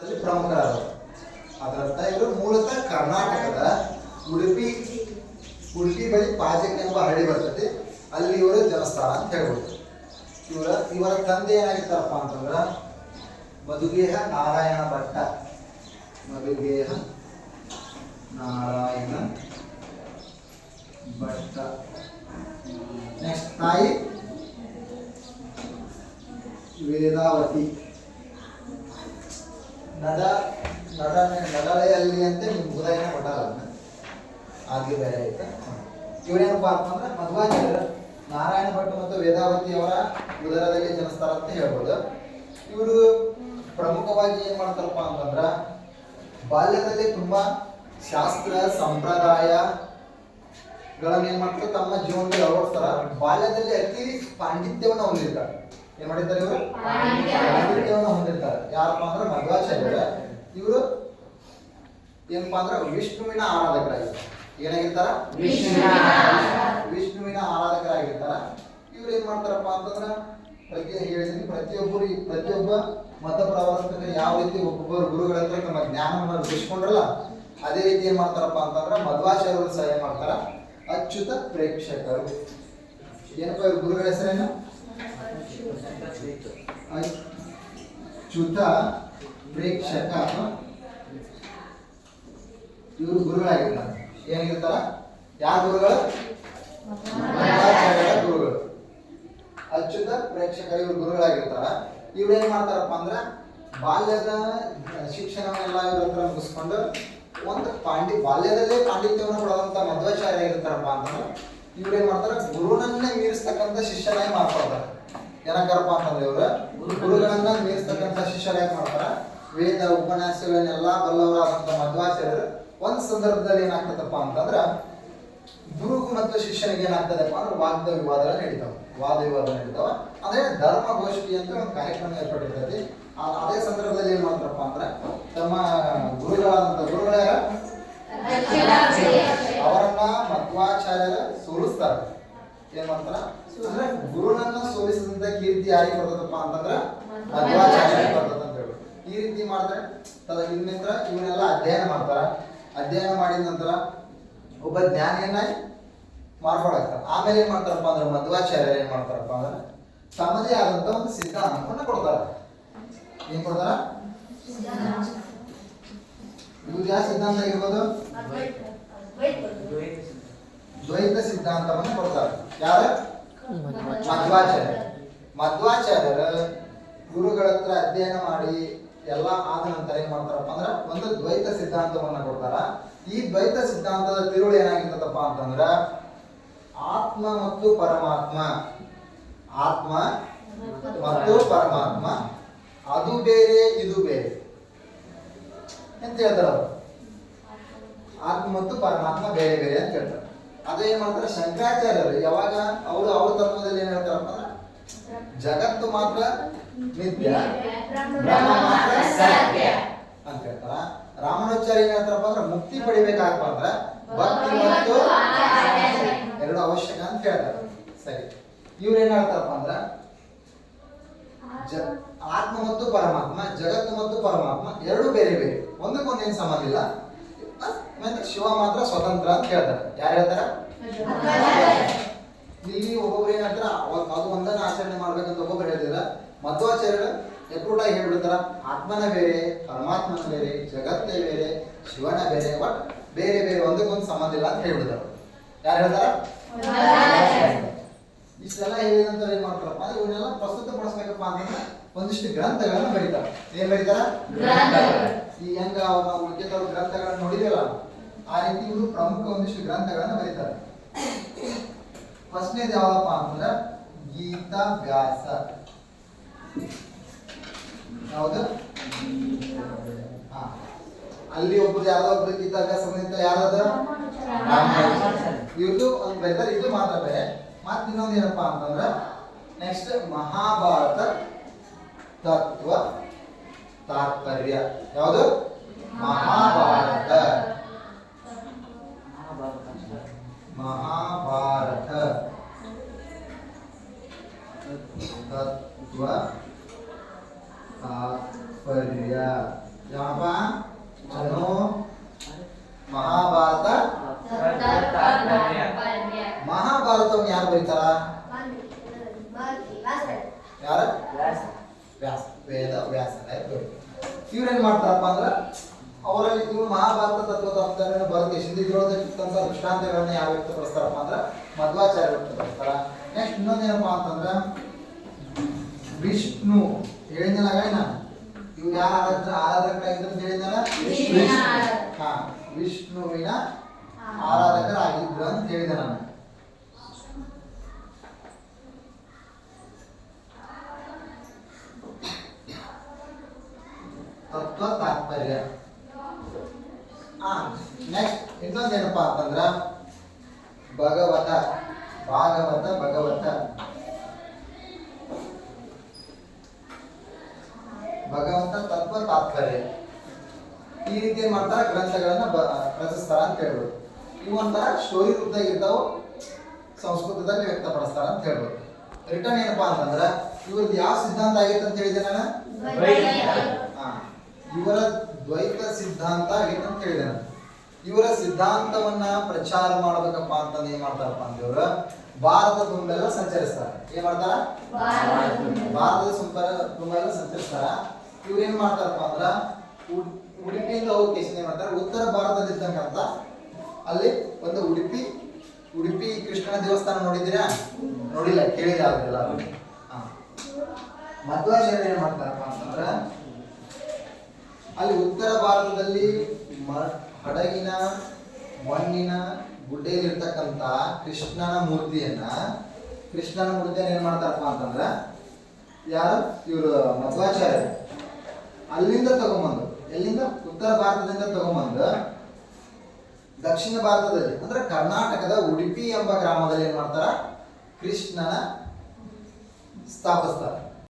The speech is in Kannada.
ಅಲ್ಲಿ ಪ್ರಮುಖರಾದರು ಅದರರ್ಥ ಇವರು ಮೂಲತಃ ಕರ್ನಾಟಕದ ಉಡುಪಿ ಉಡುಪಿ ಬಳಿ ಪಾಜಕ ಎಂಬ ಹಳ್ಳಿ ಬರ್ತದೆ. ಅಲ್ಲಿ ಇವರು ಜನ್ಮಸ್ಥಾನ ಅಂತ ಹೇಳ್ಬೋದು. ಇವರ ಇವರ ತಂದೆ ಏನಾಗಿರ್ತಾರಪ್ಪ ಅಂತಂದ್ರ ಮಧುಗೇಹ ನಾರಾಯಣ ಭಟ್ಟ. ಮಧುಗೇಹ ನಾರಾಯಣ ಭಟ್ಟ. ನೆಕ್ಸ್ಟ್ ತಾಯಿ ವೇದಾವತಿ. ನಡ ನಡ ಅಲ್ಲಿ ಅಂತ ನಿಮ್ಗೆ ಉದಯನ ಕೊಟ್ಟಲ್ಲ ಅದನ್ನ. ಆಗಿ ಬೇರೆ ಆಯ್ತಾ ಇವರೇನಪ್ಪ ಅಂತಂದ್ರೆ ಮಧ್ವಾಚಾರ್ಯ ನಾರಾಯಣ ಭಟ್ ಮತ್ತು ವೇದಾವತಿ ಅವರ ಉದರದಲ್ಲಿ ಜನಿಸ್ತಾರ ಅಂತ ಹೇಳ್ಬೋದು. ಇವರು ಪ್ರಮುಖವಾಗಿ ಏನ್ ಮಾಡ್ತಾರಪ್ಪ ಅಂತಂದ್ರ ಬಾಲ್ಯದಲ್ಲಿ ತುಂಬಾ ಶಾಸ್ತ್ರ, ಸಂಪ್ರದಾಯ ಗಳನ್ನ ಏನ್ ಮಾಡ್ತಾರೆ? ತಮ್ಮ ಜೀವನದಲ್ಲಿ ಅಳವಡಿಸ್ತಾರ. ಬಾಲ್ಯದಲ್ಲಿ ಅತಿ ಪಾಂಡಿತ್ಯವನ್ನ ಹೊಂದಿರ್ತಾರೆ. ಏನ್ ಮಾಡಿರ್ತಾರೆ ಇವರು? ಪಾಂಡಿತ್ಯವನ್ನ ಹೊಂದಿರ್ತಾರೆ. ಯಾರಪ್ಪ ಅಂದ್ರೆ ಮಧ್ವಾಚಾರ್ಯರ. ಇವರು ಏನಪ್ಪ ಅಂದ್ರೆ ವಿಷ್ಣುವಿನ ಆರಾಧಕರಾಗಿ ಏನಾಗಿರ್ತಾರ? ವಿಷ್ಣುವಿನ ಆರಾಧಕರಾಗಿರ್ತಾರ. ಇವ್ರು ಏನ್ ಮಾಡ್ತಾರಪ್ಪ ಅಂತಂದ್ರ ಪ್ರತಿ ಹೇಳಿದೀನಿ. ಪ್ರತಿಯೊಬ್ಬರು ಈ ಪ್ರತಿಯೊಬ್ಬ ಮತ ಪ್ರವರ್ತಕರು ಯಾವ ರೀತಿ ಒಬ್ಬೊಬ್ಬರು ಗುರುಗಳ ಹತ್ರ ತಮ್ಮ ಜ್ಞಾನವನ್ನು ವೃದ್ಧಿಸ್ಕೊಂಡ್ರಲ್ಲ ಅದೇ ರೀತಿ ಏನ್ ಮಾಡ್ತಾರಪ್ಪ ಅಂತಂದ್ರ ಮಧ್ವಾಚಾರ್ಯರು ಸಹ ಏನ್ ಮಾಡ್ತಾರ. ಅಚ್ಯುತ ಪ್ರೇಕ್ಷಕರು. ಏನಪ್ಪ ಇವ್ರ ಗುರುಗಳ ಹೆಸರೇನು? ಅಚ್ಯುತ ಪ್ರೇಕ್ಷಕ. ಇವರು ಗುರುಗಳಾಗಿರ್ತಾರೆ. ಏನಾಗಿರ್ತಾರ? ಯಾರ ಗುರುಗಳು? ಗುರುಗಳು. ಅಚ್ಯುತ ಪ್ರೇಕ್ಷಕರು ಇವರು ಗುರುಗಳಾಗಿರ್ತಾರ. ಇವ್ರು ಏನ್ ಮಾಡ್ತಾರಪ್ಪ ಅಂದ್ರೆ, ಬಾಲ್ಯದ ಶಿಕ್ಷಣವನ್ನೆಲ್ಲ ಇವ್ರ ಹತ್ರ ಮುಗಿಸ್ಕೊಂಡು ಒಂದು ಪಾಂಡಿ ಬಾಲ್ಯದಲ್ಲೇ ಪಾಂಡಿತ್ಯವನ್ನು ಪಡೆದಂತ ಮಧ್ವಾಚಾರ್ಯ ಇರ್ತಾರಪ್ಪ ಅಂತಂದ್ರೆ ಇವ್ರು ಏನ್ ಮಾಡ್ತಾರ? ಗುರುನನ್ನೇ ಮೀರಿಸ್ತಕ್ಕಂಥ ಶಿಷ್ಯನಾಗಿ ಮಾಡ್ಕೊಳ್ತಾರೆ. ಏನಕ್ಕಾರಪ್ಪ ಅಂತಂದ್ರೆ ಇವ್ರ? ಗುರುಗಳನ್ನ ಮೀರಿಸ್ತಕ್ಕಂಥ ಶಿಷ್ಯರಾಗಿ ಮಾಡ್ತಾರ? ವೇದ, ಉಪನ್ಯಾಸಗಳನ್ನೆಲ್ಲ ಬಲ್ಲವರಾದಂತ ಮಧ್ವಾಚಾರ್ಯರು ಒಂದ್ ಸಂದರ್ಭದಲ್ಲಿ ಏನಾಗ್ತದಪ್ಪ ಅಂತಂದ್ರ ಗುರು ಮತ್ತು ಶಿಷ್ಯನಿಗೆ ಏನಾಗ್ತದಪ್ಪ ಅಂದ್ರೆ ವಾದ ವಿವಾದಗಳು ನಡೀತಾವ ವಾದ ವಿವಾದ ನಡೀತಾವ ಅಂದ್ರೆ ಧರ್ಮಗೋಷ್ಠಿ ಅಂತ ಒಂದು ಕಾರ್ಯಕ್ರಮ ಏರ್ಪಟ್ಟಿರ್ತೈತಿ. ಅದೇ ಸಂದರ್ಭದಲ್ಲಿ ಏನ್ ಮಾಡ್ತಾರಪ್ಪ ಅಂದ್ರೆ ತಮ್ಮ ಗುರುಗಳಾದಂತ ಗುರುಗಳ ಅವರನ್ನ ಮಧ್ವಾಚಾರ್ಯರ ಸೋಲಿಸ್ತಾರ. ಏನ್ ಮಾಡ್ತಾರ? ಅಂದ್ರೆ ಗುರುನನ್ನ ಸೋಲಿಸಿದಂತ ಕೀರ್ತಿ ಯಾರಿಗೆ ಬರ್ತದಪ್ಪ ಅಂತಂದ್ರ ಮಧ್ವಾಚಾರ್ಯ ಬರ್ತದ ಅಂತ ಹೇಳಿ ಈ ರೀತಿ ಮಾಡ್ತಾರೆ. ತದ ಇನ್ನಿಂದ ಇವನ್ನೆಲ್ಲ ಅಧ್ಯಯನ ಮಾಡ್ತಾರ. ಅಧ್ಯಯನ ಮಾಡಿದ ನಂತರ ಒಬ್ಬ ಜ್ಞಾನಿಯನ್ನ ಮಾರ್ಪಾಡಾಗ್ತಾರ. ಆಮೇಲೆ ಏನ್ ಮಾಡ್ತಾರಪ್ಪ ಅಂದ್ರೆ ಮಧ್ವಾಚಾರ್ಯರು ಏನ್ ಮಾಡ್ತಾರಪ್ಪ ಅಂದ್ರೆ ತಮ್ಮದೇ ಆದಂತ ಒಂದು ಸಿದ್ಧಾಂತವನ್ನ ಕೊಡ್ತಾರ. ಏನ್ ಕೊಡ್ತಾರ? ಇವ್ರು ಯಾವ ಸಿದ್ಧಾಂತ ಆಗಿರ್ಬೋದು ದ್ವೈತ ಸಿದ್ಧಾಂತವನ್ನು ಕೊಡ್ತಾರೆ. ಯಾರ? ಮಧ್ವಾಚಾರ್ಯ. ಮಧ್ವಾಚಾರ್ಯರ ಗುರುಗಳ ಹತ್ರ ಅಧ್ಯಯನ ಮಾಡಿ ಎಲ್ಲ ಆದ ನಂತರ ಏನ್ ಮಾಡ್ತಾರಪ್ಪ ಅಂದ್ರೆ ಒಂದು ದ್ವೈತ ಸಿದ್ಧಾಂತವನ್ನ ಕೊಡ್ತಾರ. ಈ ದ್ವೈತ ಸಿದ್ಧಾಂತದ ತಿರುಳು ಏನಾಗಿರ್ತದಪ್ಪ ಅಂತಂದ್ರ ಆತ್ಮ ಮತ್ತು ಪರಮಾತ್ಮ. ಆತ್ಮ ಮತ್ತು ಪರಮಾತ್ಮ. ಅದು ಬೇರೆ, ಇದು ಬೇರೆ. ಅಂತ ಹೇಳ್ತಾರೆ ಆತ್ಮ ಮತ್ತು ಪರಮಾತ್ಮ ಬೇರೆ ಬೇರೆ ಅಂತ ಹೇಳ್ತಾರೆ. ಅದೇ ಏನ್ ಮಾಡ್ತಾರೆ ಶಂಕರಾಚಾರ್ಯರು ಯಾವಾಗ ಅವರು ಅವ್ರ ತತ್ವದಲ್ಲಿ ಏನ್ ಹೇಳ್ತಾರಪ್ಪ ಜಗತ್ತು ಮಾತ್ರ ನಿತ್ಯ ಮಾತ್ರ ಸತ್ಯ ಅಂತ ಹೇಳ್ತಾರ. ರಾಮಾನುಚಾರ್ಯ ಏನ್ ಹೇಳ್ತಾರಪ್ಪ ಅಂದ್ರೆ, ಮುಕ್ತಿ ಪಡಿಬೇಕಾಗಪ್ಪ ಅಂದ್ರೆ, ಭಕ್ತಿ ಮತ್ತು ಎರಡು ಅವಶ್ಯಕ ಅಂತ ಹೇಳ್ತಾರೆ. ಸರಿ. ಇವ್ರು ಏನ್ ಹೇಳ್ತಾರಪ್ಪ ಅಂದ್ರ ಆತ್ಮ ಮತ್ತು ಪರಮಾತ್ಮ, ಜಗತ್ತು ಮತ್ತು ಪರಮಾತ್ಮ ಎರಡು ಬೇರೆ ಬೇರೆ. ಒಂದಕ್ಕೊಂದೇನು ಸಂಬಂಧ ಇಲ್ಲ. ಶಿವ ಮಾತ್ರ ಸ್ವತಂತ್ರ ಅಂತ ಹೇಳ್ತಾರೆ. ಯಾರು ಹೇಳ್ತಾರ? ಇಲ್ಲಿ ಒಬ್ಬೊಬ್ರು ಏನ್ ಹೇಳ್ತಾರ ಅವ- ಅದು ಒಂದನ್ನ ಆಚರಣೆ ಮಾಡ್ಬೇಕಂತ ಒಬ್ಬೊಬ್ರು ಹೇಳ್ತಿದ್ರ ಮಧ್ವಾಚಾರ್ಯರು ಎಕ್ರೂಟಾಗಿ ಹೇಳ್ಬಿಡ್ತಾರ, ಆತ್ಮನ ಬೇರೆ, ಪರಮಾತ್ಮನ ಬೇರೆ, ಜಗತ್ತೇ ಬೇರೆ, ಶಿವನ ಬೇರೆ ಬಟ್ ಬೇರೆ ಬೇರೆ ಒಂದಕ್ಕೊಂದು ಸಂಬಂಧ ಅಂತ ಹೇಳ್ಬಿಡ್ತಾರ. ಯಾರು ಹೇಳ್ತಾರ? ಇಷ್ಟೆಲ್ಲ ಏನೇನಂತ ಏನ್ ಮಾಡ್ತಾರಪ್ಪ ಅಂದ್ರೆ ಇವನ್ನೆಲ್ಲ ಪ್ರಸ್ತುತ ಪಡಿಸ್ಬೇಕಪ್ಪ ಅಂತಂದ್ರೆ ಒಂದಿಷ್ಟು ಗ್ರಂಥಗಳನ್ನ ಬರೀತಾರೆ. ಏನ್ ಬರೀತಾರ? ಈ ಹೆಂಗ ನಾವು ಉಳಿಕೆದವ್ರ ಗ್ರಂಥಗಳನ್ನ ನೋಡಿದೆಯಲ್ಲ ಆ ರೀತಿ ಇವರು ಪ್ರಮುಖ ಒಂದಿಷ್ಟು ಗ್ರಂಥಗಳನ್ನ ಬರೀತಾರೆ. ಫಸ್ಟ್ನೇದು ಯಾವ್ದಪ್ಪ ಅಂತಂದ್ರೆ ಗೀತಾ ವ್ಯಾಸ. ಯಾವ್ದು ಅಲ್ಲಿ ಒಬ್ರು ಯಾವ್ದೋ ಒಬ್ರು ಗೀತಾ ವ್ಯಾಸ ಬಂದಿರ್ತಾರೆ ಯಾವ್ದು ಇವ್ರದ್ದು ಒಂದು ಬರೀತಾರೆ ಇದು ಮಾತ್ರ ಬೇರೆ. ಮತ್ತೆ ಇನ್ನೊಂದು ಏನಪ್ಪಾ ಅಂತಂದ್ರೆ ನೆಕ್ಸ್ಟ್ ಮಹಾಭಾರತ ತತ್ವ ತಾತ್ಪರ್ಯ ಯಾವುದು ಮಹಾಭಾರತ ಮಹಾಭಾರತ ತತ್ವ ತಾತ್ಪರ್ಯ ಯಾವಪ್ಪ ಅನು ಮಹಾಭಾರತ ಮಹಾಭಾರತವನ್ನು ಯಾರು ಬರೀತಾರ? ಯಾರ? ವ್ಯಾಸ. ವೇದ ವ್ಯಾಸ ಇವ್ರೇನ್ ಮಾಡ್ತಾರಪ್ಪ ಅಂದ್ರೆ ಅವರಲ್ಲಿ ಇವ್ರು ಮಹಾಭಾರತ ತತ್ವದ ತತ್ವತತ್ವವನ್ನು ಬರೆದು ಇದ್ರೊಳಗೆ ಇರ್ತಂತ ದೃಷ್ಟಾಂತಗಳನ್ನ ಯಾವ ವ್ಯಕ್ತಪಡಿಸ್ತಾರಪ್ಪ ಅಂದ್ರೆ ಮಧ್ವಾಚಾರ್ಯ ವ್ಯಕ್ತಪಡಿಸ್ತಾರ. ನೆಕ್ಸ್ಟ್ ಇನ್ನೊಂದೇನಪ್ಪ ಅಂತಂದ್ರೆ ವಿಷ್ಣು. ಹೇಳಿದ್ನಲ್ಲ ಗಾಯ ನಾನು ಇವ್ರು ಯಾರು ಆರಾಧ ಆರಾಧಕರಾಗಿದ್ರು ಹೇಳಿದ್ನಲ್ಲ. ಹಾ ವಿಷ್ಣುವಿನ ಆರಾಧಕರಾಗಿದ್ರು ಅಂತ ಹೇಳಿದೆ ನಾನು ತತ್ವ ತಾತ್ಪರ್ಯ ಆ ನೆಕ್ಸ್ಟ್ ಇನ್ನೊಂದೇನಪ್ಪ ಅಂತಂದ್ರ ಭಗವತ ಭಾಗವತ ಭಗವತ. ಭಗವಂತ ತತ್ವ ತಾತ್ಪರ್ಯ. ಈ ರೀತಿ ಏನ್ ಮಾಡ್ತಾರ? ಗ್ರಂಥಗಳನ್ನ ರಚಿಸ್ತಾರ ಅಂತ ಹೇಳ್ಬೋದು. ಇವು ಒಂಥರ ಸ್ಟೋರಿ ರೂಪದಾಗ ಇರ್ತಾವ ಸಂಸ್ಕೃತದಲ್ಲಿ ವ್ಯಕ್ತಪಡಿಸ್ತಾರ ಅಂತ ಹೇಳ್ಬೋದು. ರಿಟರ್ನ್ ಏನಪ್ಪಾ ಅಂತಂದ್ರ ಇವ್ರದ್ದು ಯಾವ ಸಿದ್ಧಾಂತ ಆಗೈತೆ ಅಂತ ಹೇಳಿದೆ ನಾನು. ಇವರ ದ್ವೈತ ಸಿದ್ಧಾಂತ ಆಗೈತೆ ಅಂತ ಹೇಳಿದೆ ನಾನು? ಇವರ ಸಿದ್ಧಾಂತವನ್ನ ಪ್ರಚಾರ ಮಾಡ್ಬೇಕಪ್ಪ ಅಂತಂದ್ ಏನ್ ಮಾಡ್ತಾರಪ್ಪ ಅಂದ್ರೆ ಭಾರತ ತುಂಬೆಲ್ಲ ಸಂಚರಿಸ್ತಾರ. ಏನ್ ಮಾಡ್ತಾರ? ಭಾರತದ ಸುಂಪರ ತುಂಬ ಎಲ್ಲ ಸಂಚರಿಸ್ತಾರ. ಇವ್ರು ಏನ್ ಮಾಡ್ತಾರಪ್ಪ ಅಂದ್ರ, ಉಡ್- ಉಡುಪಿಯಿಂದ ಹೋಗಿ ಏನ್ ಮಾಡ್ತಾರೆ? ಉತ್ತರ ಭಾರತದಲ್ಲಿದ್ದಂಕಂತ ಅಲ್ಲಿ ಒಂದು ಉಡುಪಿ ಉಡುಪಿ ಕೃಷ್ಣನ ದೇವಸ್ಥಾನ ನೋಡಿದ್ದೀರಾ? ನೋಡಿಲ್ಲ, ಕೇಳಿಲ್ಲ ಅದೆಲ್ಲ ಮಧ್ವಾಚಾರ್ಯ ಏನ್ ಮಾಡ್ತಾರಪ್ಪ ಅಂತಂದ್ರ, ಅಲ್ಲಿ ಉತ್ತರ ಭಾರತದಲ್ಲಿ ಹಡಗಿನ ಮಣ್ಣಿನ ಗುಡ್ಡೆಯಲ್ಲಿರ್ತಕ್ಕಂಥ ಕೃಷ್ಣನ ಮೂರ್ತಿಯನ್ನ ಕೃಷ್ಣನ ಮೂರ್ತಿಯನ್ನ ಏನ್ ಮಾಡ್ತಾರಪ್ಪ ಅಂತಂದ್ರ, ಯಾರು? ಇವರು ಮಧ್ವಾಚಾರ್ಯ ಅಲ್ಲಿಂದ ತಗೊಂಬಂದು, ಎಲ್ಲಿಂದ? ಉತ್ತರ ಭಾರತದಿಂದ ತಗೊಂಬಂದು, ದಕ್ಷಿಣ ಭಾರತದಲ್ಲಿ, ಅಂದ್ರೆ ಕರ್ನಾಟಕದ ಉಡುಪಿ ಎಂಬ ಗ್ರಾಮದಲ್ಲಿ ಏನ್ ಮಾಡ್ತಾರ? ಕೃಷ್ಣನ ಸ್ಥಾಪಿಸ್ತಾರೆ.